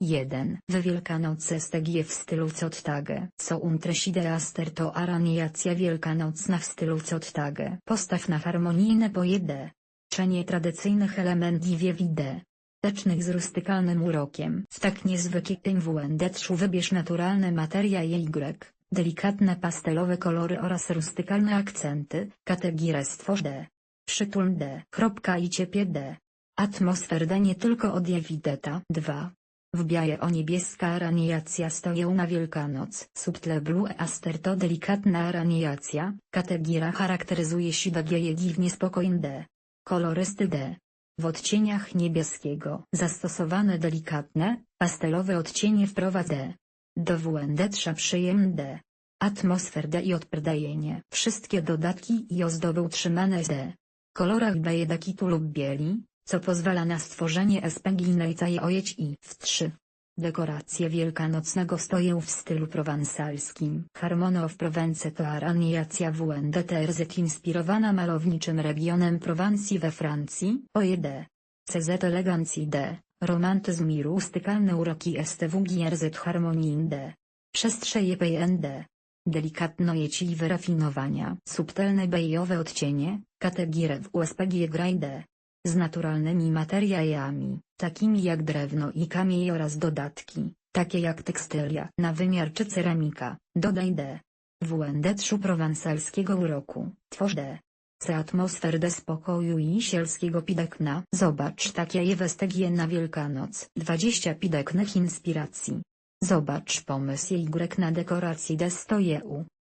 1. W Wielkanoc STG w stylu Cottage. Co Unterschiede Aster to araniacja wielkanocna w stylu Cottage. Postaw na harmonijne pojedę. Czenie tradycyjnych elementów wiewide. Tecznych z rustykalnym urokiem. W tak niezwykłym WND-trzu wybierz naturalne materia Y. Delikatne pastelowe kolory oraz rustykalne akcenty. Kategoria stworz D. Przytul D. Kropka i ciepie D. Atmosfer D nie tylko od Jewideta. 2. W białe o niebieska araniacja stoją na Wielkanoc. Subtle blue aster to delikatna araniacja. Kategoria charakteryzuje się bagieje dziwnie D. Kolorysty D. W odcieniach niebieskiego zastosowane delikatne, pastelowe odcienie wprowadz D. Do WND trza przyjemny D. Atmosfer D i odprdajenie. Wszystkie dodatki i ozdoby utrzymane z D. Kolorach bajdakitu lub bieli, co pozwala na stworzenie SPG i ojeć i w 3. Dekoracje wielkanocnego stoją w stylu prowansalskim. Harmono of Provence to araniacja WNDTRZ inspirowana malowniczym regionem Prowansji we Francji. OED. CZ Elegancji D. Romantyzm i rustykalne uroki STWGRZ Harmonii D. Przestrzeje PND. Delikatno jeci i wyrafinowania. Subtelne bejowe odcienie, kategorie w USPG Grade. Z naturalnymi materiałami, takimi jak drewno i kamień oraz dodatki, takie jak tekstylia na wymiar czy ceramika, dodaj D. WND trzu prowansalskiego uroku, tworz D. C atmosfer D spokoju i sielskiego pidekna. Zobacz takie jewestegie na Wielkanoc. 20 pideknych inspiracji. Zobacz pomysł Y na dekoracji D stoje u.